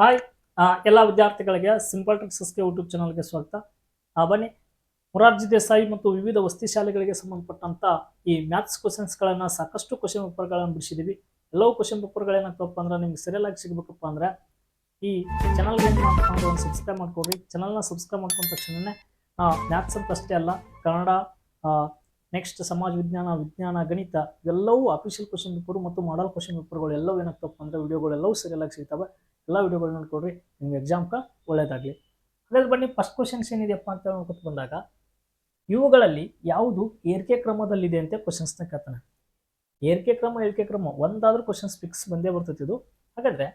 Hi ಎಲ್ಲ ವಿದ್ಯಾರ್ಥಿಗಳಿಗೆ simple ಟ್ರಿಕ್ಸಸ್ಗೆ YouTube ಚಾನಲ್ಗೆ ಸ್ವಾಗತ. ಬನ್ನಿ. ಮೊರಾರ್ಜಿ ದೇಸಾಯಿ ಮತ್ತು ವಿವಿಧ ವಸ್ತಿ ಶಾಲೆಗಳಿಗೆ ಸಂಬಂಧಪಟ್ಟಂಥ ಈ ಮ್ಯಾಥ್ಸ್ ಕ್ವಶನ್ಸ್ಗಳನ್ನು ಸಾಕಷ್ಟು ಕ್ವಶನ್ ಪೇಪರ್ಗಳನ್ನು ಬಿಡಿಸಿದ್ದೀವಿ ಎಲ್ಲವೂ ಕ್ವಶನ್ ಪೇಪರ್ಗಳೇನಾಗ್ತವಪ್ಪ ಅಂದ್ರೆ ನಿಮ್ಗೆ ಸರಿಯಾಗಿ ಸಿಗಬೇಕಪ್ಪ ಅಂದರೆ ಈ ಚಾನಲ್ಗೆ ಒಂದು ಸಬ್ಸ್ಕ್ರೈಬ್ ಮಾಡ್ಕೊಡ್ರಿ. ಚಾನಲ್ನ ಸಬ್ಸ್ಕ್ರೈಬ್ ಮಾಡ್ಕೊಂಡ ತಕ್ಷಣವೇ ಮ್ಯಾಥ್ಸ್ ಅಂತ ಅಷ್ಟೇ ಅಲ್ಲ, ಕನ್ನಡ ನೆಕ್ಸ್ಟ್ ಸಮಾಜ ವಿಜ್ಞಾನ ವಿಜ್ಞಾನ, ಗಣಿತ ಎಲ್ಲವೂ ಅಫಿಷಿಯಲ್ ಕ್ವಶನ್ ಪೇಪರ್ ಮತ್ತು ಮಾಡಲ್ ಕ್ವಶನ್ ಪೇಪರ್ಗಳು ಎಲ್ಲವೂ ಏನಾಗ್ತಪ್ಪ ಅಂದ್ರೆ ವಿಡಿಯೋಗಳೆಲ್ಲವೂ ಸರಿಯಾಗಿ ಸಿಗ್ತವೆ. ಎಲ್ಲ ವಿಡಿಯೋಗಳು ನೋಡ್ಕೊಡ್ರಿ, ನಿಮ್ಗೆ ಎಕ್ಸಾಮ್ಗೆ ಒಳ್ಳೇದಾಗಲಿ. ಅದ್ರಲ್ಲಿ ಬನ್ನಿ ಫಸ್ಟ್ ಕ್ವಶನ್ಸ್ ಏನಿದೆಯಪ್ಪ ಅಂತ ನೋಡ್ಕೊತ ಬಂದಾಗ, ಇವುಗಳಲ್ಲಿ ಯಾವುದು ಏರಿಕೆ ಕ್ರಮದಲ್ಲಿದೆ ಅಂತ ಕ್ವಶನ್ಸ್ನ ಕೇಳ್ತಾನೆ. ಏರಿಕೆ ಕ್ರಮ ಏರಿಕೆ ಕ್ರಮ ಒಂದಾದ್ರೂ ಕ್ವಶನ್ಸ್ ಫಿಕ್ಸ್ ಬಂದೇ ಬರ್ತೈತಿ ಇದು. ಹಾಗಾದ್ರೆ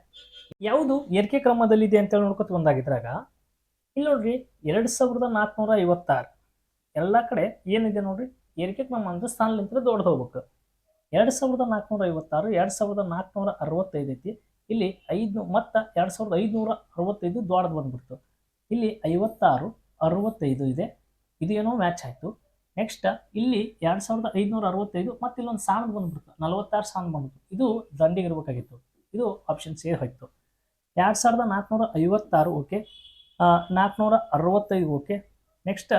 ಯಾವುದು ಏರಿಕೆ ಕ್ರಮದಲ್ಲಿದೆ ಅಂತ ನೋಡ್ಕೊತ ಬಂದಾಗಿದ್ರಾಗ ಇಲ್ಲಿ ನೋಡ್ರಿ, ಎರಡು ಸಾವಿರದ ನಾಲ್ಕುನೂರ ಐವತ್ತಾರು, ಎಲ್ಲ ಕಡೆ ಏನಿದೆ ನೋಡ್ರಿ? ಏರಿಕೆ ನಮ್ಮ ಅಂದ್ರೆ ಸ್ಥಾನಲಿಂತ ದೊಡ್ಡದು ಹೋಗ್ಬೇಕು. ಎರಡು ಸಾವಿರದ ನಾಲ್ಕುನೂರ ಐವತ್ತಾರು, ಎರಡು ಸಾವಿರದ ನಾಲ್ಕುನೂರ ಅರವತ್ತೈದು ಐತಿ. ಇಲ್ಲಿ ಐದು, ಮತ್ತು ಎರಡು ಸಾವಿರದ ಐದುನೂರ ಅರವತ್ತೈದು ದೊಡ್ಡದು ಬಂದ್ಬಿಡ್ತು. ಇಲ್ಲಿ ಐವತ್ತಾರು, ಅರವತ್ತೈದು ಇದೆ. ಇದೇನೋ ಮ್ಯಾಚ್ ಆಯಿತು. ನೆಕ್ಸ್ಟ್ ಇಲ್ಲಿ ಎರಡು ಸಾವಿರದ ಐದುನೂರ ಅರವತ್ತೈದು ಮತ್ತು ಇಲ್ಲೊಂದು ಸಾಣದ್ ಬಂದ್ಬಿಡ್ತು. ನಲವತ್ತಾರು ಸಾಣ್ ಬಂದ್ಬಿಡ್ತು. ಇದು ದಂಡಿಗೆ ಇರಬೇಕಾಗಿತ್ತು. ಇದು ಆಪ್ಷನ್ ಸಿ ಹೋಯ್ತು. ಎರಡು ಸಾವಿರದ ನಾಲ್ಕುನೂರ ಐವತ್ತಾರು ಓಕೆ ನಾಲ್ಕುನೂರ ಅರವತ್ತೈದು ಓಕೆ ನೆಕ್ಸ್ಟ್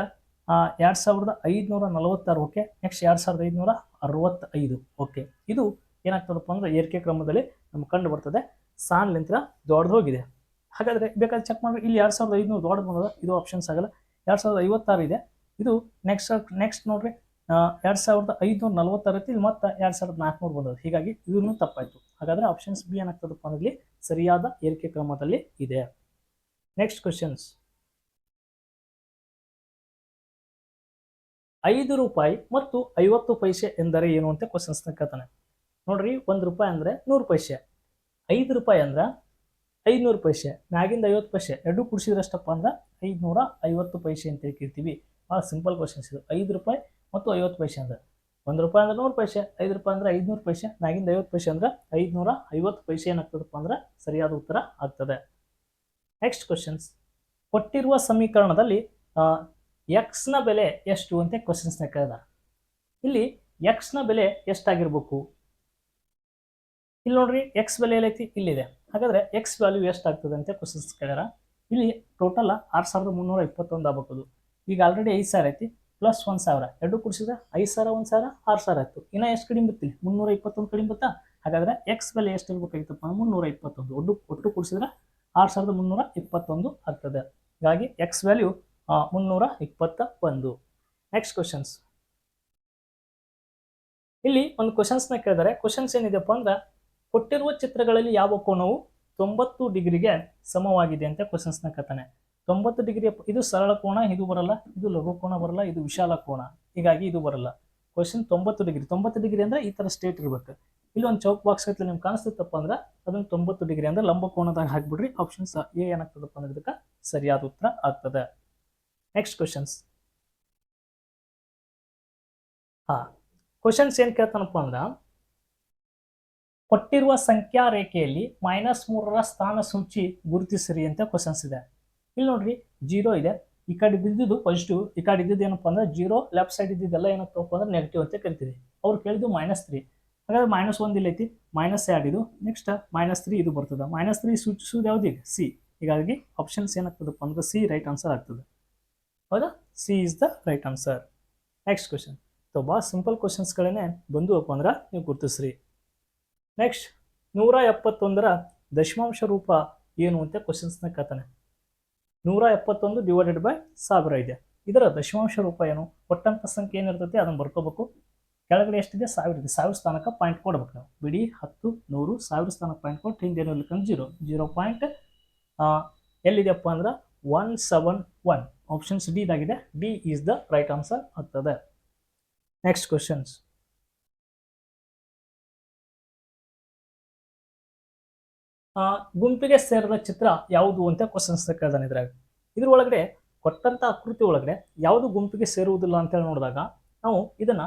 ಎರಡು ಸಾವಿರದ ಐದುನೂರ ನಲವತ್ತಾರು ಓಕೆ ನೆಕ್ಸ್ಟ್ ಎರಡು ಸಾವಿರದ ಐದುನೂರ ಅರವತ್ತೈದು ಓಕೆ ಇದು ಏನಾಗ್ತದಪ್ಪ ಅಂದ್ರೆ ಏರಿಕೆ ಕ್ರಮದಲ್ಲಿ ನಮ್ಗೆ ಕಂಡು ಬರ್ತದೆ. ಸಾನ್ಲಿಂತ್ರ ದೊಡ್ಡದು ಹೋಗಿದೆ. ಹಾಗಾದರೆ ಬೇಕಾದ್ರೆ ಚೆಕ್ ಮಾಡಿ ಇಲ್ಲಿ ಎರಡು ಸಾವಿರದ ಐದುನೂರು ದೊಡ್ಡದು ಬಂದದ. ಇದು ಆಪ್ಷನ್ಸ್ ಆಗಲ್ಲ. ಎರಡು ಸಾವಿರದ ಐವತ್ತಾರು ಇದೆ. ಇದು ನೆಕ್ಸ್ಟ್ ನೆಕ್ಸ್ಟ್ ನೋಡ್ರಿ. ಎರಡು ಸಾವಿರದ ಐದುನೂರ ನಲವತ್ತಾರು ಇಲ್ಲಿ ಮತ್ತೆ ಎರಡು ಸಾವಿರದ ನಾಲ್ಕುನೂರು ಬಂದದ. ಹೀಗಾಗಿ ಇದನ್ನು ತಪ್ಪಾಯಿತು. ಹಾಗಾದರೆ ಆಪ್ಷನ್ಸ್ ಬಿ ಏನಾಗ್ತದಪ್ಪ ಅಂದ್ರೆ ಸರಿಯಾದ ಏರಿಕೆ ಕ್ರಮದಲ್ಲಿ ಇದೆ. ನೆಕ್ಸ್ಟ್ ಕ್ವಶನ್ಸ್ ಐದು ರೂಪಾಯಿ ಮತ್ತು ಐವತ್ತು ಪೈಸೆ ಎಂದರೆ ಏನು ಅಂತ ಕ್ವಶನ್ಸ್ನ ಕೇಳ್ತಾನೆ. ನೋಡ್ರಿ, ಒಂದು ರೂಪಾಯಿ ಅಂದರೆ ನೂರು ಪೈಸೆ. ಐದು ರೂಪಾಯಿ ಅಂದ್ರೆ ಐದುನೂರು ಪೈಸೆ. ಮ್ಯಾಗಿಂದ ಐವತ್ತು ಪೈಸೆ. ಎರಡು ಕುಡಿಸಿದ್ರಷ್ಟಪ್ಪ ಅಂದ್ರೆ ಐದುನೂರ ಐವತ್ತು ಪೈಸೆ ಅಂತ ಕೇಳ್ತೀವಿ ಭಾಳ ಸಿಂಪಲ್ ಕ್ವಶನ್ಸ್ ಇದು. ಐದು ರೂಪಾಯಿ ಮತ್ತು ಐವತ್ತು ಪೈಸೆ ಅಂದ್ರೆ ಒಂದು ರೂಪಾಯಿ ಅಂದ್ರೆ ನೂರು ಪೈಸೆ. ಐದು ರೂಪಾಯಿ ಅಂದ್ರೆ ಐದುನೂರು ಪೈಸೆ. ಮ್ಯಾಗಿಂದ ಐವತ್ತು ಪೈಸೆ ಅಂದ್ರೆ ಐದುನೂರ ಐವತ್ತು ಪೈಸೆ ಏನಾಗ್ತದಪ್ಪ ಅಂದ್ರೆ ಸರಿಯಾದ ಉತ್ತರ ಆಗ್ತದೆ. ನೆಕ್ಸ್ಟ್ ಕ್ವಶನ್ಸ್ ಕೊಟ್ಟಿರುವ ಸಮೀಕರಣದಲ್ಲಿ ಎಕ್ಸ್ನ ಬೆಲೆ ಎಷ್ಟು ಅಂತ ಕ್ವಶನ್ಸ್ನ ಕೇಳಿದ. ಇಲ್ಲಿ ಎಕ್ಸ್ನ ಬೆಲೆ ಎಷ್ಟಾಗಿರ್ಬೇಕು? ಇಲ್ಲಿ ನೋಡ್ರಿ ಎಕ್ಸ್ ಬೆಲೆ ಎಲ್ಲೈತಿ? ಇಲ್ಲಿದೆ. ಹಾಗಾದ್ರೆ ಎಕ್ಸ್ ವ್ಯಾಲ್ಯೂ ಎಷ್ಟಾಗ್ತದೆ ಅಂತ ಕ್ವಶನ್ಸ್ ಕೇಳ್ಯಾರ. ಇಲ್ಲಿ ಟೋಟಲ್ ಆರು ಸಾವಿರದ ಮುನ್ನೂರ ಇಪ್ಪತ್ತೊಂದು ಆಗ್ಬೋದು ಈಗ ಆಲ್ರೆಡಿ ಐದು ಸಾವಿರ ಐತಿ ಪ್ಲಸ್ ಒಂದು ಸಾವಿರ. ಎರಡು ಕೂಡಿಸಿದ್ರೆ ಐದು ಸಾವಿರ, ಒಂದು ಸಾವಿರ, ಆರು ಸಾವಿರ ಆಯ್ತು. ಇನ್ನೂ ಎಷ್ಟು ಕಡಿಮೆ ಬರ್ತೀನಿ ಮುನ್ನೂರ ಇಪ್ಪತ್ತೊಂದು ಕಡಿಮೆ ಬತ್ತಾ? ಹಾಗಾದ್ರೆ ಎಕ್ಸ್ ಬೆಲೆ ಎಷ್ಟು ಇರ್ಬೇಕಾಗಿತ್ತಪ್ಪ ಮುನ್ನೂರ ಇಪ್ಪತ್ತೊಂದು. ಒಟ್ಟು ಒಟ್ಟು ಕೂಡಿಸಿದ್ರೆ ಆರು ಸಾವಿರದ ಮುನ್ನೂರ ಇಪ್ಪತ್ತೊಂದು ಆಗ್ತದೆ. ಹಾಗಾಗಿ ಎಕ್ಸ್ ವ್ಯಾಲ್ಯೂ ಮುನ್ನೂರ ಇಪ್ಪತ್ತ ಒಂದು. ನೆಕ್ಸ್ಟ್ ಕ್ವಶನ್ಸ್ ಇಲ್ಲಿ ಒಂದು ಕ್ವಶನ್ಸ್ನ ಕೇಳಿದರೆ. ಕ್ವಶನ್ಸ್ ಏನಿದೆಪ್ಪ ಅಂದ್ರೆ, ಕೊಟ್ಟಿರುವ ಚಿತ್ರಗಳಲ್ಲಿ ಯಾವ ಕೋನವು ತೊಂಬತ್ತು ಡಿಗ್ರಿಗೆ ಸಮವಾಗಿದೆ ಅಂತ ಕ್ವಶನ್ಸ್ನ ಕೇಳ್ತಾನೆ ತೊಂಬತ್ತು ಡಿಗ್ರಿ ಇದು ಸರಳ ಕೋಣ, ಇದು ಬರಲ್ಲ. ಇದು ಲಘು ಕೋಣ ಬರಲ್ಲ, ಇದು ವಿಶಾಲ ಕೋಣ. ಹೀಗಾಗಿ ಇದು ಬರಲ್ಲ. ಕ್ವಶನ್ ತೊಂಬತ್ತು ಡಿಗ್ರಿ. ತೊಂಬತ್ತು ಡಿಗ್ರಿ ಅಂದ್ರೆ ಈ ಥರ ಸ್ಟೇಟ್ ಇರ್ಬೇಕು. ಇಲ್ಲಿ ಒಂದು ಚೌಕ್ ಬಾಕ್ಸ್ ಐತಿ ನಿಮ್ಗೆ ಕಾಣಿಸ್ತಪ್ಪ ಅಂದ್ರೆ, ಅದನ್ನ ತೊಂಬತ್ತು ಡಿಗ್ರಿ ಅಂದ್ರೆ ಲಂಬ ಕೋಣದಾಗ ಹಾಕ್ಬಿಡ್ರಿ. ಆಪ್ಷನ್ಸ್ ಎ ಏನಾಗ್ತದಪ್ಪ ಅಂದ್ರೆ, ಇದಕ್ಕೆ ಸರಿಯಾದ ಉತ್ತರ ಆಗ್ತದೆ. ನೆಕ್ಸ್ಟ್ ಕ್ವಶನ್ಸ್ ಹಾ ಕ್ವಶನ್ಸ್ ಏನು ಕೇಳ್ತಾನಪ್ಪ ಅಂದ್ರ, ಕೊಟ್ಟಿರುವ ಸಂಖ್ಯಾ ರೇಖೆಯಲ್ಲಿ ಮೈನಸ್ ಮೂರರ ಸ್ಥಾನ ಸೂಚಿ ಗುರುತಿಸಿರಿ ಅಂತ ಕ್ವಶನ್ಸ್ ಇದೆ. ಇಲ್ಲಿ ನೋಡ್ರಿ ಜೀರೋ ಇದೆ. ಈ ಕಡೆ ಬಿದ್ದಿದ್ದು ಪಾಸಿಟಿವ್ ಈ ಕಡೆ ಇದ್ದಿದ್ದು ಏನಪ್ಪ ಅಂದ್ರೆ ಜೀರೋ ಲೆಫ್ಟ್ ಸೈಡ್ ಇದ್ದಿದ್ದೆಲ್ಲ ಏನಪ್ಪ ಅಂದ್ರೆ ನೆಗೆಟಿವ್ ಅಂತ ಕರಿತೀವಿ ಅವ್ರು ಕೇಳಿದ್ದು ಮೈನಸ್ ತ್ರೀ ಹಾಗಾದ್ರೆ ಮೈನಸ್ ಒಂದು ಇಲ್ಲಿ ಐತಿ ಮೈನಸ್ ಎರಡು ಇದು. ನೆಕ್ಸ್ಟ್ ಮೈನಸ್ ತ್ರೀ ಇದು ಬರ್ತದೆ. ಮೈನಸ್ ತ್ರೀ ಸೂಚಿಸುವುದು ಯಾವ್ದು ಈಗ? ಸಿ ಹೀಗಾಗಿ ಆಪ್ಷನ್ಸ್ ಏನಾಗ್ತದಪ್ಪ ಅಂದ್ರೆ ಸಿ ರೈಟ್ ಆನ್ಸರ್ ಆಗ್ತದೆ. ಹೌದಾ? C is the right answer next question so ಭಾಳ ಸಿಂಪಲ್ ಕ್ವಶನ್ಸ್ಗಳೇ ಬಂದುವಪ್ಪ ಅಂದ್ರೆ ನೀವು ಗುರುತಿಸ್ರಿ. ನೆಕ್ಸ್ಟ್ ನೂರ ಎಪ್ಪತ್ತೊಂದರ ದಶಮಾಂಶ ರೂಪ ಏನು ಅಂತ ಕ್ವಶನ್ಸ್ನ ಕೇಳ್ತಾನೆ. ನೂರ ಎಪ್ಪತ್ತೊಂದು ಡಿವೈಡೆಡ್ ಬೈ ಸಾವಿರ ಇದೆ. ಇದರ ದಶಮಾಂಶ ರೂಪ ಏನು? ಕೊಟ್ಟಂಥ ಸಂಖ್ಯೆ ಏನಿರ್ತೈತಿ ಅದನ್ನು ಬರ್ಕೋಬೇಕು. ಕೆಳಗಡೆ ಎಷ್ಟಿದೆ? ಸಾವಿರ ಇದೆ. ಸಾವಿರ ಸ್ಥಾನಕ್ಕೆ ಪಾಯಿಂಟ್ ಕೊಡ್ಬೇಕು ನಾವು. ಬಿಡಿ, ಹತ್ತು, ನೂರು, ಸಾವಿರ ಸ್ಥಾನಕ್ಕೆ ಪಾಯಿಂಟ್ ಕೊಟ್ಟು ಹಿಂದೇನು ಏನು ಜೀರೋ ಜೀರೋ ಪಾಯಿಂಟ್ ಎಲ್ಲಿದೆಯಪ್ಪ ಅಂದ್ರೆ? One seven one options D ಇದಾಗಿದೆ D is the right answer ಆಗ್ತದೆ. ನೆಕ್ಸ್ಟ್ ಕ್ವಶನ್ಸ್ ಗುಂಪಿಗೆ ಸೇರಿದ ಚಿತ್ರ ಯಾವುದು ಅಂತ ಕ್ವಶನ್ಸ್ ಕೇಳ್ದಾನೆ ಇದ್ರಾಗ. ಇದ್ರ ಒಳಗಡೆ ಕೊಟ್ಟಂತ ಆಕೃತಿ ಒಳಗಡೆ ಯಾವುದು ಗುಂಪಿಗೆ ಸೇರುವುದಿಲ್ಲ ಅಂತ ಹೇಳಿ ನೋಡಿದಾಗ ನಾವು ಇದನ್ನ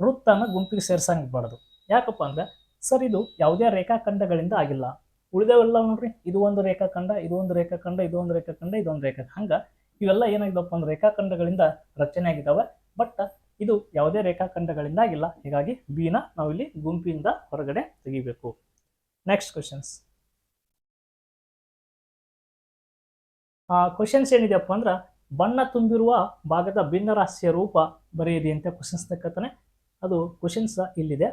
ವೃತ್ತನ ಗುಂಪಿಗೆ ಸೇರ್ಸಂಗಬಾರ್ದು ಯಾಕಪ್ಪ ಅಂದ್ರೆ, ಸರ್ ಇದು ಯಾವುದೇ ರೇಖಾಖಂಡಗಳಿಂದ ಆಗಿಲ್ಲ. ಉಳಿದವೆಲ್ಲ ನೋಡ್ರಿ, ಇದು ಒಂದು ರೇಖಾಖಂಡ, ಇದು ಒಂದು ರೇಖಾಖಂಡ, ಇದು ಒಂದು ರೇಖಾಖಂಡ ಇದೊಂದು ರೇಖಾ ಹಂಗ ಇವೆಲ್ಲ ಏನಾಗಿದಪ್ಪ ಅಂದ್ರೆ ರೇಖಾಖಂಡಗಳಿಂದ ರಚನೆ ಆಗಿದ್ದಾವೆ. ಬಟ್ ಇದು ಯಾವುದೇ ರೇಖಾಖಂಡಗಳಿಂದ ಆಗಿಲ್ಲ ಹೀಗಾಗಿ ಬಿನ ನಾವಿಲ್ಲಿ ಗುಂಪಿನಿಂದ ಹೊರಗಡೆ ತೆಗಿಬೇಕು. ನೆಕ್ಸ್ಟ್ ಕ್ವಶನ್ಸ್ ಕ್ವಶನ್ಸ್ ಏನಿದೆಯಪ್ಪ ಅಂದ್ರೆ ಬಣ್ಣ ತುಂಬಿರುವ ಭಾಗದ ಭಿನ್ನರಾಶಿಯ ರೂಪ ಬರೆಯಿರಿ ಅಂತ ಕ್ವಶನ್ಸ್ ತಕ್ಕತಾನೆ. ಅದು ಕ್ವಶನ್ಸ್ ಇಲ್ಲಿದೆ.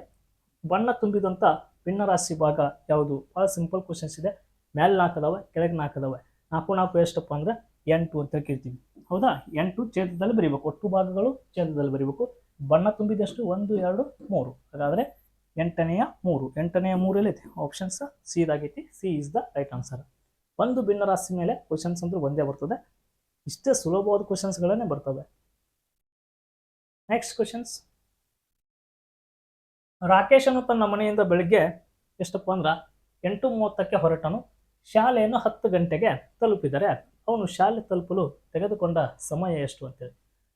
ಬಣ್ಣ ತುಂಬಿದಂಥ ಭಿನ್ನರಾಶಿ ಭಾಗ ಯಾವುದು? ಭಾಳ ಸಿಂಪಲ್ ಕ್ವಶನ್ಸ್ ಇದೆ. ಮೇಲೆ ನಾಲ್ಕು ಕೆಳಗೆ ನಾಲ್ಕು ಅದಾವೆ ನಾಲ್ಕು ನಾಲ್ಕು ಎಷ್ಟಪ್ಪ ಅಂದ್ರೆ ಎಂಟು ಅಂತ ಕೇಳ್ತೀವಿ ಹೌದಾ? ಎಂಟು ಛೇದದಲ್ಲಿ ಬರೀಬೇಕು. ಒಟ್ಟು ಭಾಗಗಳು ಛೇದದಲ್ಲಿ ಬರೀಬೇಕು. ಬಣ್ಣ ತುಂಬಿದಷ್ಟು ಒಂದು, ಎರಡು, ಮೂರು. ಹಾಗಾದರೆ ಎಂಟನೆಯ ಮೂರು. ಎಂಟನೆಯ ಮೂರಲ್ಲಿ ಐತೆ options C ಇದಾಗೈತಿ C is the right answer ಒಂದು ಭಿನ್ನ ರಾಶಿ ಮೇಲೆ ಕ್ವಶನ್ಸ್ ಅಂದ್ರೆ ಒಂದೇ ಬರ್ತದೆ. ಇಷ್ಟೇ ಸುಲಭವಾದ ಕ್ವಶನ್ಸ್ಗಳನ್ನೇ ಬರ್ತವೆ. ನೆಕ್ಸ್ಟ್ ಕ್ವಶನ್ಸ್ ರಾಕೇಶನು ತನ್ನ ಮನೆಯಿಂದ ಬೆಳಗ್ಗೆ ಎಷ್ಟಪ್ಪ ಅಂದ್ರೆ ಎಂಟು ಮೂವತ್ತಕ್ಕೆ ಹೊರಟನು. ಶಾಲೆಯನ್ನು ಹತ್ತು ಗಂಟೆಗೆ ತಲುಪಿದರೆ. ಅವನು ಶಾಲೆ ತಲುಪಲು ತೆಗೆದುಕೊಂಡ ಸಮಯ ಎಷ್ಟು ಅಂತೇಳಿ.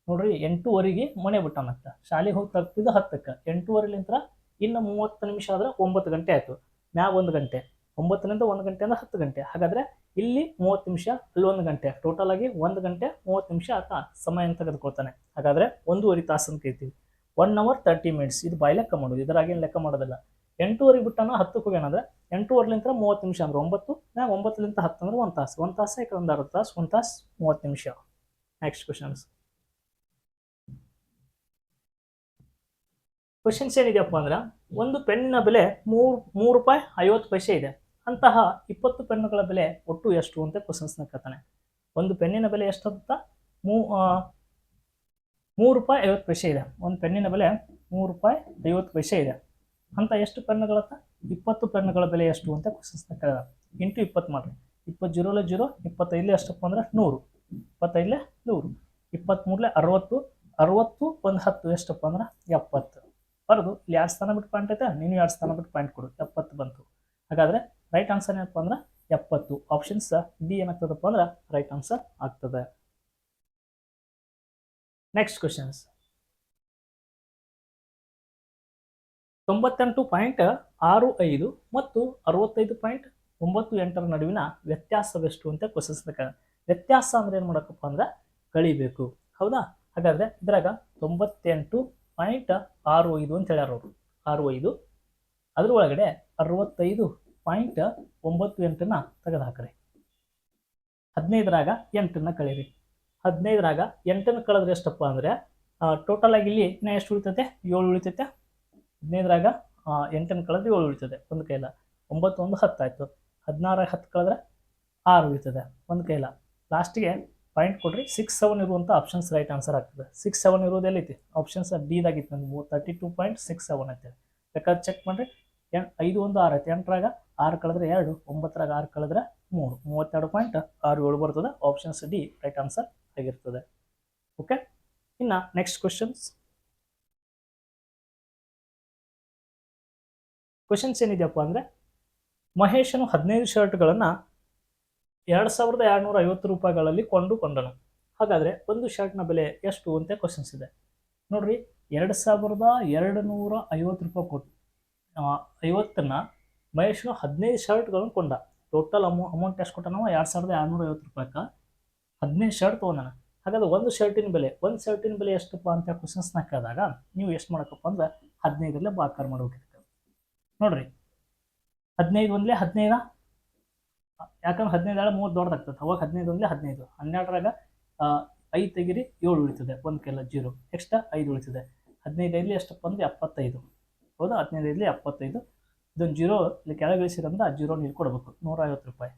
ನೋಡ್ರಿ, ಎಂಟೂವರೆಗೆ ಮನೆ ಬಿಟ್ಟನಂತ. ಶಾಲೆಗೆ ಹೋಗಿ ತಲುಪಿದ ಹತ್ತಕ್ಕೆ. ಎಂಟೂವರೆಲಿಂತ್ರ ಇನ್ನು ಮೂವತ್ತು ನಿಮಿಷ ಆದ್ರೆ ಒಂಬತ್ತು ಗಂಟೆ ಆಯಿತು. ಮ್ಯಾಗ ಒಂದು ಗಂಟೆ. ಒಂಬತ್ತರಿಂದ ಒಂದು ಗಂಟೆ ಅಂದ್ರೆ ಹತ್ತು ಗಂಟೆ. ಹಾಗಾದ್ರೆ ಇಲ್ಲಿ ಮೂವತ್ತು ನಿಮಿಷ, ಅಲ್ಲಿ ಒಂದು ಗಂಟೆ. ಟೋಟಲ್ ಆಗಿ ಒಂದು ಗಂಟೆ, ಮೂವತ್ತು ನಿಮಿಷ ಆತ ಸಮಯ ತೆಗೆದುಕೊಳ್ತಾನೆ. ಹಾಗಾದ್ರೆ ಒಂದೂವರೆ ತಾಸು ಅಂತ ಕೇಳ್ತೀವಿ. ಒನ್ ಅವರ್ ತರ್ಟಿ ಮಿನಿಟ್ಸ್ ಇದು ಬಾಯ್ ಲೆಕ್ಕ ಮಾಡೋದು. ಇದರಾಗೇನು ಲೆಕ್ಕ ಮಾಡೋದಿಲ್ಲ. ಎಂಟೂವರೆಗೆ ಬಿಟ್ಟಾನ ಹತ್ತಕ್ಕೆ ಹೋಗ್ಯಾನಂದ್ರೆ ಎಂಟೂವರೆಲಿಂತ ಮೂವತ್ತು ನಿಮಿಷ ಅಂದ್ರೆ ಒಂಬತ್ತು, ನಾ ಒಂಬತ್ತಲಿಂತ ಹತ್ತು ಅಂದ್ರೆ ಒಂದು ತಾಸು. ಒಂದು ತಾಸು ಯಾಕೆ ಒಂದು ಅರ್ಧ ತಾಸು, ಒಂದು ತಾಸು ಮೂವತ್ತು ನಿಮಿಷ. ನೆಕ್ಸ್ಟ್ ಕ್ವಶನ್ಸ್ ಕ್ವಶನ್ಸ್ ಏನಿದೆಯಪ್ಪ ಅಂದ್ರೆ, ಒಂದು ಪೆನ್ನಿನ ಬೆಲೆ ಮೂರು ಮೂರು ರೂಪಾಯಿ ಐವತ್ತು ಪೈಸೆ ಇದೆ. ಅಂತಹ ಇಪ್ಪತ್ತು ಪೆನ್ನುಗಳ ಬೆಲೆ ಒಟ್ಟು ಎಷ್ಟು ಅಂತ ಕ್ವಶನ್ಸ್ನ ಕೇಳ್ತಾನೆ. ಒಂದು ಪೆನ್ನಿನ ಬೆಲೆ ಎಷ್ಟು ಅಂತ ಮೂರು ರೂಪಾಯಿ ಐವತ್ತು ಪೈಸೆ ಇದೆ. ಒಂದು ಪೆನ್ನಿನ ಬೆಲೆ ಮೂರು ರೂಪಾಯಿ ಐವತ್ತು ಪೈಸೆ ಇದೆ. ಅಂತ ಎಷ್ಟು ಪೆನ್ಗಳತ್ತ ಇಪ್ಪತ್ತು ಪೆನ್ಗಳ ಬೆಲೆ ಎಷ್ಟು ಅಂತ ಕ್ವಶನ್ಸ್ನ ಕೇಳಿದ ಇಂಟು ಇಪ್ಪತ್ತು ಮಾಡಿರಿ ಇಪ್ಪತ್ತು ಜೀರೋಲೆ ಜೀರೋ ಇಪ್ಪತ್ತೈದಲೇ ಎಷ್ಟಪ್ಪ ಅಂದ್ರೆ ನೂರು. ಇಪ್ಪತ್ತೈದಲೇ ನೂರು. ಇಪ್ಪತ್ತ್ಮೂರಲೆ ಅರವತ್ತು. ಅರವತ್ತು ಒಂದು ಹತ್ತು ಎಷ್ಟಪ್ಪ ಅಂದ್ರೆ ಎಪ್ಪತ್ತು. ಬರೋದು, ಇಲ್ಲಿ ಎರಡು ಸ್ಥಾನ ಬಿಟ್ಟು ಪಾಯಿಂಟ್ ಐತೆ? ನೀನು ಎರಡು ಸ್ಥಾನ ಬಿಟ್ಟು ಪಾಯಿಂಟ್ ಕೊಡು. ಎಪ್ಪತ್ತು ಬಂತು. ಹಾಗಾದ್ರೆ ರೈಟ್ ಆನ್ಸರ್ ಏನಪ್ಪ ಅಂದ್ರೆ ಎಪ್ಪತ್ತು. ಆಪ್ಷನ್ಸ್ ಡಿ ಏನಾಗ್ತದಪ್ಪ ಅಂದ್ರೆ ರೈಟ್ ಆನ್ಸರ್ ಆಗ್ತದೆ. ನೆಕ್ಸ್ಟ್ ಕ್ವಶನ್ಸ್ ತೊಂಬತ್ತೆಂಟು ಪಾಯಿಂಟ್ ಆರು ಐದು ಮತ್ತು ಅರವತ್ತೈದು ಪಾಯಿಂಟ್ ಒಂಬತ್ತು ಎಂಟರ ನಡುವಿನ ವ್ಯತ್ಯಾಸವೆಷ್ಟು ಅಂತ ಕ್ವಶನ್ಸ್ ವ್ಯತ್ಯಾಸ ಅಂದ್ರೆ ಏನು ಮಾಡೋಕಪ್ಪ ಅಂದ್ರೆ ಕಳಿಬೇಕು. ಹೌದಾ? ಹಾಗಾದ್ರೆ ಇದ್ರಾಗ ತೊಂಬತ್ತೆಂಟು ಪಾಯಿಂಟ್ ಆರು ಐದು ಅಂತ ಹೇಳ್ಯಾರ ಅವರು. ಆರು ಐದು. ಅದ್ರ ಒಳಗಡೆ ಅರವತ್ತೈದು ಪಾಯಿಂಟ್ ಒಂಬತ್ತು ಎಂಟನ್ನ ತೆಗೆದು ಹಾಕ್ರಿ ಹದಿನೈದರಾಗ ಎಂಟನ್ನು ಕಳೀರಿ. ಹದಿನೈದರಾಗ ಎಂಟನ್ನು ಕಳೆದ್ರೆ ಎಷ್ಟಪ್ಪ ಅಂದರೆ ಟೋಟಲ್ ಆಗಿ ಇಲ್ಲಿ ಇನ್ನ ಎಷ್ಟು ಉಳಿತೈತೆ? ಏಳು ಉಳಿತೈತೆ? ಹದಿನೈದರಾಗ ಎಂಟನ್ನು ಕಳೆದ್ರೆ ಏಳು ಉಳಿತದೆ, ಒಂದು ಕೈಲ. ಒಂಬತ್ತು ಒಂದು ಹತ್ತು ಆಯಿತು ಹದಿನಾರಾಗ ಹತ್ತು ಕಳೆದ್ರೆ ಆರು ಉಳಿತದೆ, ಒಂದು ಕೈಲ. ಲಾಸ್ಟಿಗೆ ಪಾಯಿಂಟ್ ಕೊಡ್ರಿ ಸಿಕ್ಸ್ ಸೆವೆನ್ ಇರುವಂಥ ಆಪ್ಷನ್ಸ್ ರೈಟ್ ಆನ್ಸರ್ ಆಗ್ತದೆ. ಸಿಕ್ಸ್ ಸೆವೆನ್ ಇರೋದು ಎಲ್ಲೈತಿ ಆಪ್ಷನ್ಸ್ ಡಿದಾಗಿತ್ತು ನಂದು thirty two point six seven ಅಂತೇಳಿ ಬೇಕಾದ್ರೆ ಚೆಕ್ ಮಾಡಿರಿ. ಎಂ, ಐದು, ಒಂದು, ಆರು ಐತೆ ಎಂಟರಾಗ ಆರು ಕಳೆದ್ರೆ ಎರಡು, ಒಂಬತ್ತರಾಗ ಆರು ಕಳೆದ್ರೆ ಮೂರು. ಮೂವತ್ತೆರಡು ಪಾಯಿಂಟ್ ಆರು ಏಳು ಬರ್ತದೆ. ಆಪ್ಷನ್ಸ್ ಡಿ ರೈಟ್ ಆನ್ಸರ್ ಆಗಿರ್ತದೆ. ಓಕೆ ಇನ್ನು ನೆಕ್ಸ್ಟ್ ಕ್ವಶನ್ಸ್ ಕ್ವಶನ್ಸ್ ಏನಿದೆಯಪ್ಪ ಅಂದರೆ, ಮಹೇಶನು ಹದಿನೈದು ಶರ್ಟ್ಗಳನ್ನು ಎರಡು ಸಾವಿರದ ಎರಡುನೂರ ಐವತ್ತು ರೂಪಾಯಿಗಳಲ್ಲಿ ಕೊಂಡುಕೊಂಡನು ಹಾಗಾದರೆ ಒಂದು ಶರ್ಟ್ನ ಬೆಲೆ ಎಷ್ಟು ಅಂತ ಕ್ವಶನ್ಸ್ ಇದೆ. ನೋಡ್ರಿ, ಎರಡು ಸಾವಿರದ ಎರಡು ನೂರ ಐವತ್ತು ರೂಪಾಯಿ ಕೊಟ್ಟು ಐವತ್ತನ್ನು ಮಹೇಶನು ಹದಿನೈದು ಶರ್ಟ್ಗಳನ್ನು ಕೊಂಡ. ಟೋಟಲ್ ಅಮೌ ಅಮೌಂಟ್ ಎಷ್ಟು ಕೊಟ್ಟನೋ ಎರಡು ಸಾವಿರದ ಎರಡುನೂರ ಐವತ್ತು ರೂಪಾಯಿಗೆ ಹದಿನೈದು ಶರ್ಟ್ ತೊಗೊಂಡಾನ. ಹಾಗಾದ್ರೆ ಒಂದು ಶರ್ಟಿನ ಬೆಲೆ, ಒಂದು ಶರ್ಟಿನ ಬೆಲೆ ಎಷ್ಟಪ್ಪ ಅಂತ ಕ್ವಶನ್ಸ್ನ ಕೇಳಿದಾಗ, ನೀವು ಎಷ್ಟು ಮಾಡಕಪ್ಪ ಅಂದ್ರೆ ಹದಿನೈದರಲ್ಲೇ ಬಾಕಾರ ಮಾಡ್ಬೇಕಿತ್ತು ನೋಡ್ರಿ. ಹದಿನೈದು ಒಂದ್ಲೇ ಹದಿನೈದ? ಯಾಕಂದ್ರೆ ಹದಿನೈದಾಳ ಮೂವತ್ತು ದೊಡ್ಡದಾಗ್ತದೆ ಅವಾಗ ಹದಿನೈದು ಒಂದ್ಲೆ ಹದಿನೈದು. ಹನ್ನೆರಡರಾಗ ಐದು ತೆಗಿರಿ, ಏಳು ಉಳಿತದೆ. ಒಂದು ಕೆಲ ಜೀರೋ. ಎಕ್ಸ್ಟ್ರಾ ಐದು ಉಳಿತದೆ. ಹದಿನೈದು ಎಷ್ಟಪ್ಪ ಅಂದ್ರೆ ಎಪ್ಪತ್ತೈದು. ಹೌದಾ? ಹದಿನೈದು ಎಪ್ಪತ್ತೈದು. ಇದೊಂದು ಜೀರೋ ಇಲ್ಲಿ ಕೆಳಗೆ ಇಳಿಸಿರಂದ್ರೆ ಆ ಜೀರೋ ನೀರು ಕೊಡಬೇಕು. ನೂರೈವತ್ತು ರೂಪಾಯಿ.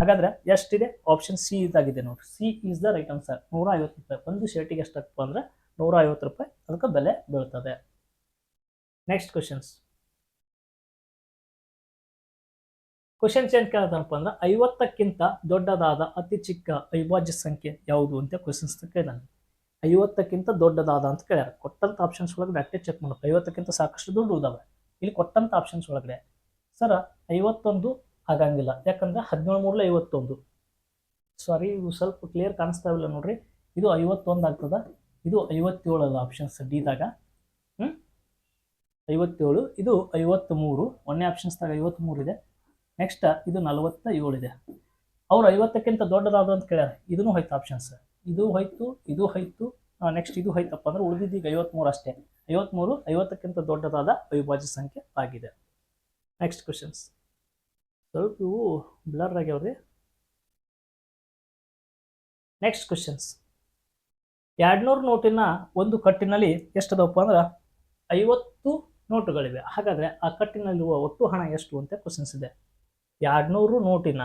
ಹಾಗಾದ್ರೆ ಎಷ್ಟಿದೆ? ಆಪ್ಷನ್ ಸಿ ಇದಾಗಿದೆ ನೋಡಿ C is the right answer ನೂರ ಐವತ್ತು ರೂಪಾಯಿ. ಒಂದು ಶರ್ಟಿಗೆ ಎಷ್ಟಪ್ಪ ಅಂದ್ರೆ ನೂರ ಐವತ್ತು ರೂಪಾಯಿ. ಅದಕ್ಕೆ ಬೆಲೆ ಬೀಳ್ತದೆ. ನೆಕ್ಸ್ಟ್ ಕ್ವಶನ್ಸ್ ಕ್ವಶನ್ಸ್ ಚೇಂಜ್ ಕೇಳ್ತಾನಪ್ಪ ಅಂದ್ರೆ ಐವತ್ತಕ್ಕಿಂತ ದೊಡ್ಡದಾದ ಅತಿ ಚಿಕ್ಕ ಅವಿಭಾಜ್ಯ ಸಂಖ್ಯೆ ಯಾವುದು ಅಂತ ಕ್ವಶನ್ಸ್ ಕೇಳಿದಾನೆ ಐವತ್ತಕ್ಕಿಂತ ದೊಡ್ಡದಾದ ಅಂತ ಕೇಳ್ಯಾರ. ಕೊಟ್ಟಂತ ಆಪ್ಷನ್ಸ್ ಒಳಗಡೆ ಅಟ್ಟೆ ಚೆಕ್ ಮಾಡಬೇಕು. ಐವತ್ತಕ್ಕಿಂತ ಸಾಕಷ್ಟು ದುಡ್ಡು ಇದಾವೆ ಇಲ್ಲಿ ಕೊಟ್ಟಂತ ಆಪ್ಷನ್ಸ್ ಒಳಗಡೆ. ಸರ್, ಐವತ್ತೊಂದು ಆಗಂಗಿಲ್ಲ. ಯಾಕಂದ್ರೆ ಹದಿನೇಳು ಮೂರಲೆ ಐವತ್ತೊಂದು. ಸಾರಿ ಇವು ಸ್ವಲ್ಪ ಕ್ಲಿಯರ್ ಕಾಣಿಸ್ತಾ ಇಲ್ಲ ನೋಡ್ರಿ. ಇದು ಐವತ್ತೊಂದು ಆಗ್ತದ. ಇದು ಐವತ್ತೇಳು ಅಲ್ಲ ಆಪ್ಷನ್ಸ್ ಡಿದಾಗ ಹ್ಞೂ ಐವತ್ತೇಳು, ಇದು ಐವತ್ತ್ಮೂರು. ಒಂದನೇ ಆಪ್ಷನ್ಸ್ದಾಗ ಐವತ್ತ್ಮೂರು ಇದೆ. ನೆಕ್ಸ್ಟ್ ಇದು ನಲವತ್ತ ಏಳಿದೆ ಅವ್ರು ಐವತ್ತಕ್ಕಿಂತ ದೊಡ್ಡದಾದ ಅಂತ ಕೇಳ್ಯಾರ ಇದನ್ನು ಹೋಯ್ತು ಆಪ್ಷನ್ಸ್ ಇದು ಹೋಯ್ತು ಇದು ಹೋಯ್ತು ನೆಕ್ಸ್ಟ್ ಇದು ಹೋಯ್ತಪ್ಪ ಅಂದ್ರೆ ಉಳಿದಿದ್ದು ಈಗ ಐವತ್ಮೂರು ಅಷ್ಟೇ. ಐವತ್ಮೂರು, ಐವತ್ತಕ್ಕಿಂತ ದೊಡ್ಡದಾದ ಅವಿಭಾಜ್ಯ ಸಂಖ್ಯೆ ಆಗಿದೆ. ನೆಕ್ಸ್ಟ್ ಕ್ವಶನ್ಸ್ ಸ್ವಲ್ಪ ಇವು ಬ್ಲರ್ ಆಗ್ಯಾವ್ರಿ. ನೆಕ್ಸ್ಟ್ ಕ್ವಶನ್ಸ್ ಎರಡ್ನೂರು ನೋಟಿನ ಒಂದು ಕಟ್ಟಿನಲ್ಲಿ ಎಷ್ಟದಪ್ಪ ಅಂದ್ರೆ ಐವತ್ತು ನೋಟುಗಳಿವೆ. ಹಾಗಾದ್ರೆ ಆ ಕಟ್ಟಿನಲ್ಲಿರುವ ಒಟ್ಟು ಹಣ ಎಷ್ಟು ಅಂತ ಕ್ವಶನ್ಸ್ ಇದೆ. ಎರಡ್ನೂರು ನೋಟಿನ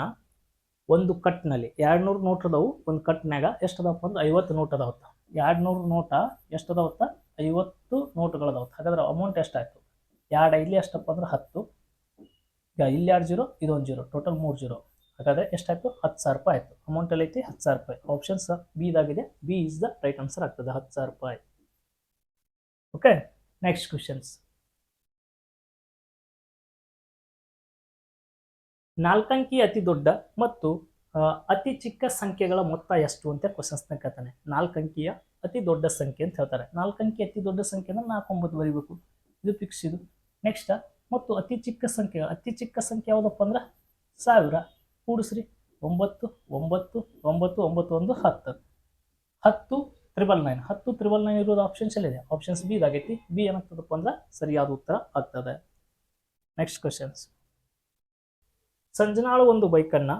ಒಂದು ಕಟ್ನಲ್ಲಿ, ಎರಡ್ನೂರು ನೋಟ್ ಅದಾವು ಒಂದು ಕಟ್ನಾಗ ಎಷ್ಟು ಅದಪ್ಪ ಅಂದ್ರೆ ಐವತ್ತು ನೋಟ್ ಅದಾವತ್ತ ಎರಡುನೂರು ನೋಟ ಎಷ್ಟು ಅದಾವತ್ತ ಐವತ್ತು ನೋಟ್ಗಳದಾವತ್ತ ಹಾಗಾದ್ರೆ ಅಮೌಂಟ್ ಎಷ್ಟಾಯಿತು? ಎರಡು ಇಲ್ಲಿ ಎಷ್ಟಪ್ಪ ಅಂದ್ರೆ ಹತ್ತು. ಈಗ ಇಲ್ಲಿ ಎರಡು ಜೀರೋ ಇದೊಂದು ಜೀರೋ ಟೋಟಲ್ ಮೂರು ಜೀರೋ ಹಾಗಾದ್ರೆ ಎಷ್ಟಾಯ್ತು? ಹತ್ತು ಸಾವಿರ ರೂಪಾಯಿ ಆಯಿತು. ಅಮೌಂಟ್ ಅಲ್ಲಿ ಐತಿ ಹತ್ತು ಸಾವಿರ ರೂಪಾಯಿ. ಆಪ್ಷನ್ಸ್ ಬಿ ಇದಾಗಿದೆ. B is the right answer ಆಗ್ತದೆ. ಹತ್ತು ಸಾವಿರ ರೂಪಾಯಿ. ಓಕೆ ನೆಕ್ಸ್ಟ್ ಕ್ವಶನ್ಸ್ ನಾಲ್ಕಂಕಿ ಅತಿ ದೊಡ್ಡ ಮತ್ತು ಅತಿ ಚಿಕ್ಕ ಸಂಖ್ಯೆಗಳ ಮೊತ್ತ ಎಷ್ಟು ಅಂತ ಕ್ವಶನ್ಸ್ನ ಕೇಳ್ತಾನೆ. ನಾಲ್ಕಂಕಿಯ ಅತಿ ದೊಡ್ಡ ಸಂಖ್ಯೆ ಅಂತ ಹೇಳ್ತಾರೆ. ನಾಲ್ಕಂಕಿ ಅತಿ ದೊಡ್ಡ ಸಂಖ್ಯೆ ಅಂದ್ರೆ ನಾಲ್ಕು ಒಂಬತ್ತು ಬರೀಬೇಕು. ಇದು ಫಿಕ್ಸ್ ಇದು. ನೆಕ್ಸ್ಟ್ ಮತ್ತು ಅತಿ ಚಿಕ್ಕ ಸಂಖ್ಯೆ, ಅತಿ ಚಿಕ್ಕ ಸಂಖ್ಯೆ ಯಾವುದಪ್ಪ ಅಂದ್ರೆ ಸಾವಿರ. ಕೂಡಿಸ್ರಿ. ಒಂಬತ್ತು ಒಂಬತ್ತು ಒಂಬತ್ತು ಒಂಬತ್ತು, ಒಂದು, ಹತ್ತು. ಹತ್ತು ತ್ರಿಬಲ್ ನೈನ್ ಹತ್ತು ತ್ರಿಬಲ್ ನೈನ್ ಇರೋದು ಆಪ್ಷನ್ಸ್ ಇದೆ ಆಪ್ಷನ್ಸ್ ಬಿ ಇದಾಗೈತಿ. ಬಿ ಏನಾಗ್ತದಪ್ಪ ಅಂದ್ರೆ ಸರಿಯಾದ ಉತ್ತರ ಆಗ್ತದೆ. ನೆಕ್ಸ್ಟ್ ಕ್ವಶನ್ಸ್ ಸಂಜನಾಳು ಒಂದು ಬೈಕನ್ನು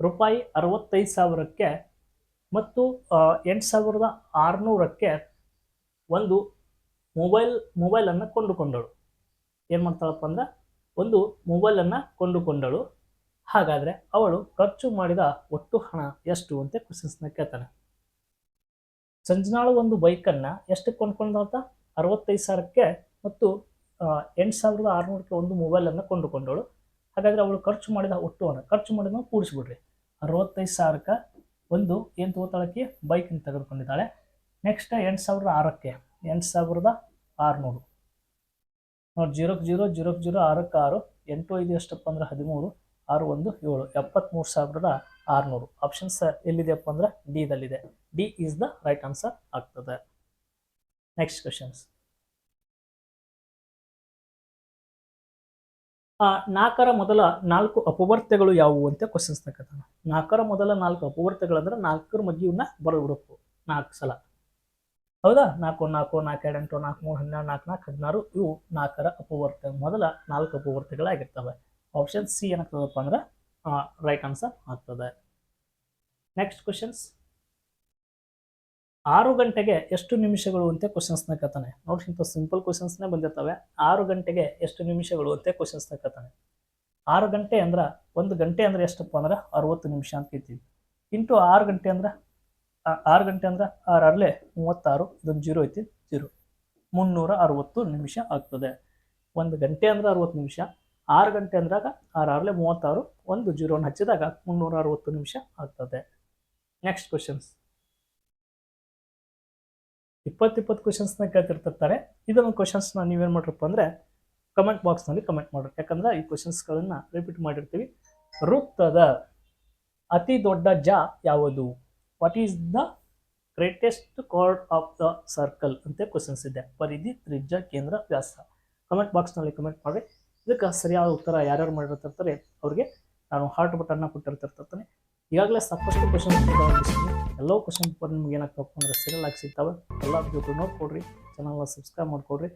ರೂಪಾಯಿ ಅರವತ್ತೈದು ಸಾವಿರಕ್ಕೆ ಮತ್ತು ಎಂಟು ಸಾವಿರದ ಆರುನೂರಕ್ಕೆ ಒಂದು ಮೊಬೈಲ್, ಮೊಬೈಲನ್ನು ಕೊಂಡುಕೊಂಡಳು. ಏನು ಮಾಡ್ತಾಳಪ್ಪ ಅಂದ್ರೆ, ಒಂದು ಮೊಬೈಲನ್ನು ಕೊಂಡುಕೊಂಡಳು. ಹಾಗಾದರೆ ಅವಳು ಖರ್ಚು ಮಾಡಿದ ಒಟ್ಟು ಹಣ ಎಷ್ಟು ಅಂತ ಕ್ವಶನ್ಸ್ನ ಕೇಳ್ತಾನೆ. ಸಂಜನಾಳು ಒಂದು ಬೈಕನ್ನು ಎಷ್ಟು ಕೊಂಡ್ಕೊಂಡಂತ ಅರವತ್ತೈದು ಸಾವಿರಕ್ಕೆ ಮತ್ತು ಎಂಟು ಸಾವಿರದ ಆರುನೂರಕ್ಕೆ ಒಂದು ಮೊಬೈಲನ್ನು ಕೊಂಡುಕೊಂಡಳು. ಹಾಗಾದರೆ ಅವಳು ಖರ್ಚು ಮಾಡಿದ ಒಟ್ಟು ಹಣ, ಖರ್ಚು ಮಾಡಿದ ಕೂಡಿಸ್ಬಿಡ್ರಿ. ಅರವತ್ತೈದು ಸಾವಿರಕ್ಕೆ ಒಂದು ಏನು ತಗೋತಾಳಕ್ಕೆ ಬೈಕನ್ನು ತೆಗೆದುಕೊಂಡಿದ್ದಾಳೆ. ನೆಕ್ಸ್ಟ್ ಎಂಟು ಸಾವಿರದ ಆರಕ್ಕೆ, ಎಂಟು ಸಾವಿರದ ಆರುನೂರು. ನೋಡಿ ಜೀರೋಕ್ಕೆ ಜೀರೋ ಜೀರೋಕ್ಕೆ ಜೀರೋ ಆರಕ್ಕೆ ಆರು, ಎಂಟು ಐದು ಎಷ್ಟಪ್ಪ ಅಂದ್ರೆ ಹದಿಮೂರು, ಆರು ಒಂದು ಏಳು ಎಪ್ಪತ್ತ್ಮೂರು ಸಾವಿರದ ಆರುನೂರು. ಆಪ್ಷನ್ಸ್ ಎಲ್ಲಿದೆಯಪ್ಪ ಅಂದ್ರೆ ಡಿದಲ್ಲಿದೆ D is the right answer ಆಗ್ತದೆ. ನೆಕ್ಸ್ಟ್ ಕ್ವಶನ್ಸ್ ನಾಲ್ಕರ ಮೊದಲ ನಾಲ್ಕು ಅಪವರ್ತ್ಯಗಳು ಯಾವುವು ಅಂತ ಕ್ವಶನ್ಸ್ ತಗೋತಾನೆ ನಾಲ್ಕರ ಮೊದಲ ನಾಲ್ಕು ಅಪವರ್ತ್ಯಗಳಂದ್ರೆ ನಾಲ್ಕರ ಮಧ್ಯವನ್ನ ಬರೆದ್ಬಿಡಬೇಕು ನಾಲ್ಕು ಸಲ. ಹೌದಾ? ನಾಲ್ಕು ನಾಲ್ಕು ನಾಲ್ಕು, ಎರಡು, ಎಂಟು, ನಾಲ್ಕು, ಮೂರು, ಹನ್ನೆರಡು, ನಾಲ್ಕು ನಾಲ್ಕು, ಹದಿನಾರು ಇವು ನಾಲ್ಕರ ಅಪವರ್ತ, ಮೊದಲ ನಾಲ್ಕು ಅಪವರ್ತಗಳಾಗಿರ್ತವೆ ಆಪ್ಷನ್ ಸಿ ಏನಾಗ್ತದಪ್ಪ ಅಂದ್ರೆ ರೈಟ್ ಆನ್ಸರ್ ಆಗ್ತದೆ. ನೆಕ್ಸ್ಟ್ ಕ್ವಶನ್ಸ್ ಆರು ಗಂಟೆಗೆ ಎಷ್ಟು ನಿಮಿಷಗಳು ಅಂತ ಕ್ವಶನ್ಸ್ನ ಕತಾನೆ ನೋಡಿ ಇಂಥ ಸಿಂಪಲ್ ಕ್ವಶನ್ಸ್ನೇ ಬಂದಿರ್ತವೆ. ಆರು ಗಂಟೆಗೆ ಎಷ್ಟು ನಿಮಿಷಗಳು ಅಂತ ಕ್ವಶನ್ಸ್ನ ಕತಾನೆ ಆರು ಗಂಟೆ ಅಂದ್ರೆ ಒಂದು ಗಂಟೆ ಅಂದ್ರೆ ಎಷ್ಟಪ್ಪ ಅಂದ್ರೆ ಅರವತ್ತು ನಿಮಿಷ ಅಂತ ಕೇಳ್ತೀವಿ. ಇಂಟು ಆರು ಗಂಟೆ ಅಂದ್ರೆ ಆರು ಗಂಟೆ ಅಂದ್ರೆ ಆರು ಅರಲೆ ಮೂವತ್ತಾರು, ಇದೊಂದು ಜೀರೋ ಐತಿ, ಜೀರೋ. ಮುನ್ನೂರ ಅರವತ್ತು ನಿಮಿಷ ಆಗ್ತದೆ. ಒಂದು ಗಂಟೆ ಅಂದ್ರೆ ಅರವತ್ತು ನಿಮಿಷ, ಆರು ಗಂಟೆ ಅಂದಾಗ ಆರು ಅರಲೆ ಮೂವತ್ತಾರು, ಒಂದು ಜೀರೋನ ಹಚ್ಚಿದಾಗ ಮುನ್ನೂರ ಅರವತ್ತು ನಿಮಿಷ ಆಗ್ತದೆ. ನೆಕ್ಸ್ಟ್ ಕ್ವಶನ್ಸ್ ಇಪ್ಪತ್ತಿಪ್ಪತ್ತು ಕ್ವಶನ್ಸ್ನ ಕೇಳ್ತಿರ್ತಿರ್ತಾರೆ ಇದನ್ನು ಕ್ವಶನ್ಸ್ನ ನೀವೇನು ಮಾಡ್ರಪ್ಪ ಅಂದರೆ ಕಮೆಂಟ್ ಬಾಕ್ಸ್ನಲ್ಲಿ ಕಮೆಂಟ್ ಮಾಡ್ರಿ. ಯಾಕಂದ್ರೆ ಈ ಕ್ವಶನ್ಸ್ಗಳನ್ನು ರಿಪೀಟ್ ಮಾಡಿರ್ತೀವಿ. ವೃತ್ತದ ಅತಿ ದೊಡ್ಡ ಜ ಯಾವುದು? What is the greatest chord of the circle ಅಂತ ಕ್ವಶನ್ಸ್ ಇದೆ. ಪರಿಧಿ ತ್ರಿಜ್ಯ ಕೇಂದ್ರ ವ್ಯಾಸ. ಕಮೆಂಟ್ ಬಾಕ್ಸ್ನಲ್ಲಿ ಕಮೆಂಟ್ ಮಾಡಿ ಇದಕ್ಕೆ ಸರಿಯಾದ ಉತ್ತರ ಯಾರ್ಯಾರು ಮಾಡಿರ್ತಿರ್ತಾರೆ, ಅವ್ರಿಗೆ ನಾನು ಹಾರ್ಟ್ ಬಟನ್ನ ಕೊಟ್ಟಿರ್ತಿರ್ತಾನೆ. ಈಗಾಗಲೇ ಸಾಕಷ್ಟು ಕ್ವಶನ್ ಎಲ್ಲೋ ಕ್ವಶನ್ ಪೇಪರ್ ನಿಮ್ಗೆ ಏನಾಗ್ತಪ್ಪ ಅಂದರೆ ಸೀರಿಯಲ್ ಆಗಿ ಸಿಗ್ತವೆ. ಎಲ್ಲ ಜೊತೆ ನೋಡ್ಕೊಡ್ರಿ ಚಾನಲ್ನ ಸಬ್ಸ್ಕ್ರೈಬ್ ಮಾಡ್ಕೊಡ್ರಿ.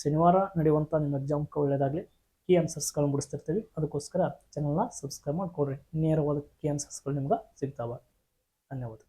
ಶನಿವಾರ ನಡೆಯುವಂಥ ನಿಮ್ಮ ಎಕ್ಸಾಮ್ಗೆ ಒಳ್ಳೆಯದಾಗಲಿ ಕೀ ಆನ್ಸರ್ಸ್ಗಳನ್ನ ಬಿಡಿಸ್ತಿರ್ತೀವಿ ಅದಕ್ಕೋಸ್ಕರ ಚಾನಲ್ನ ಸಬ್ಸ್ಕ್ರೈಬ್ ಮಾಡ್ಕೊಡ್ರಿ. ನೇರವಾದ ಕೀ ಆನ್ಸರ್ಸ್ಗಳು ನಿಮ್ಗೆ ಸಿಗ್ತಾವೆ. ಧನ್ಯವಾದ.